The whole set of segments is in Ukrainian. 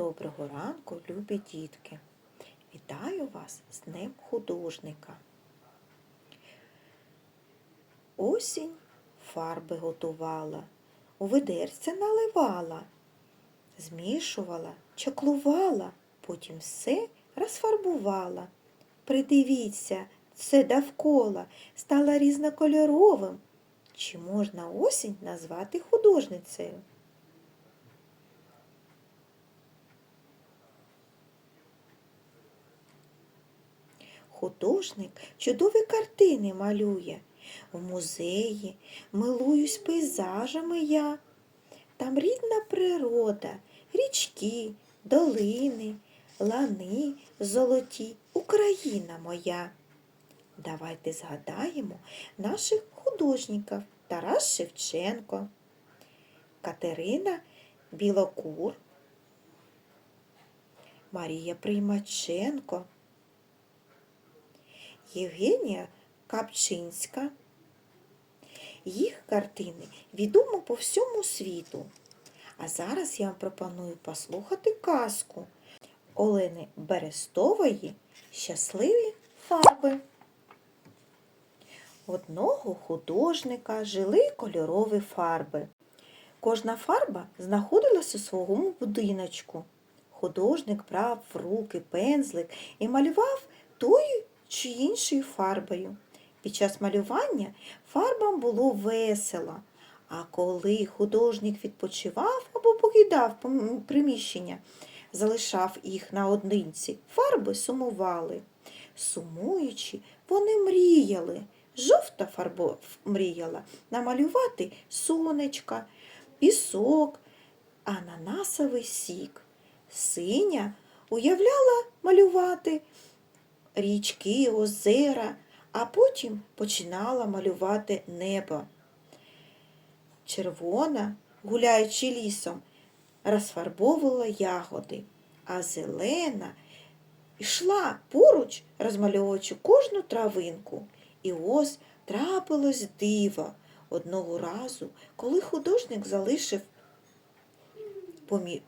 Доброго ранку, любі дітки! Вітаю вас з Днем художника. Осінь фарби готувала, у ведерця наливала, змішувала, чаклувала, потім все розфарбувала. Придивіться, все довкола стало різнокольоровим. Чи можна осінь назвати художницею? Художник чудові картини малює. В музеї милуюсь пейзажами я. Там рідна природа, річки, долини, лани золоті, Україна моя. Давайте згадаємо наших художників Тарас Шевченко, Катерина Білокур, Марія Приймаченко. Євгенія Капчинська. Їх картини відомо по всьому світу. А зараз я вам пропоную послухати казку Олени Берестової Щасливі фарби. Одного художника жили кольорові фарби. Кожна фарба знаходилась у своєму будиночку. Художник брав в руки пензлик і малював тою чи іншою фарбою. Під час малювання фарбам було весело, а коли художник відпочивав або покидав приміщення, залишав їх наодинці, фарби сумували. Сумуючи, вони мріяли. Жовта фарба мріяла намалювати сонечка, пісок, ананасовий сік. Синя уявляла малювати річки, озера, а потім починала малювати небо. Червона, гуляючи лісом, розфарбовувала ягоди, а зелена йшла поруч, розмальовуючи кожну травинку. І ось трапилось диво одного разу, коли художник залишив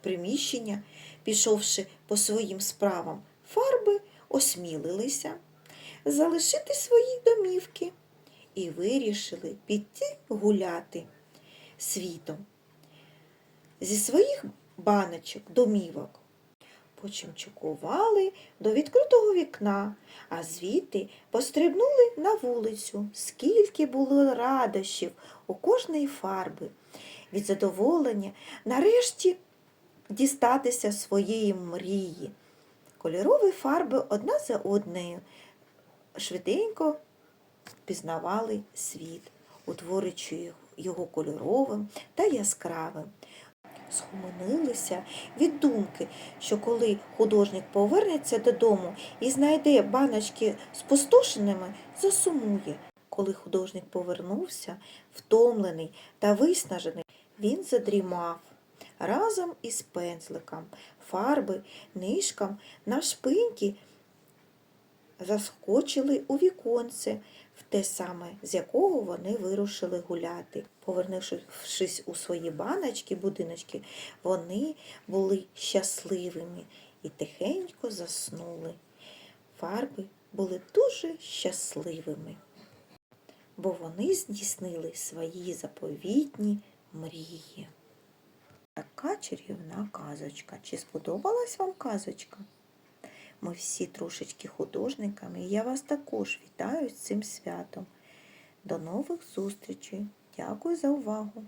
приміщення, пішовши по своїм справам, фарби осмілилися залишити свої домівки і вирішили піти гуляти світом зі своїх баночок, домівок. Почимчукували до відкритого вікна, а звідти пострибнули на вулицю. Скільки було радощів у кожної фарби. Від задоволення нарешті дістатися своєї мрії. Кольорові фарби одна за одною швиденько пізнавали світ, утворюючи його кольоровим та яскравим. Схоменилися від думки, що коли художник повернеться додому і знайде баночки спустошеними, засумує. Коли художник повернувся, втомлений та виснажений, він задрімав разом із пензликом, фарби, нишком на шпиньки заскочили у віконце, в те саме, з якого вони вирушили гуляти. Повернувшись у свої баночки, будиночки, вони були щасливими і тихенько заснули. Фарби були дуже щасливими, бо вони здійснили свої заповітні мрії. Така чарівна казочка. Чи сподобалась вам казочка? Ми всі трошечки художниками, і я вас також вітаю з цим святом. До нових зустрічей. Дякую за увагу!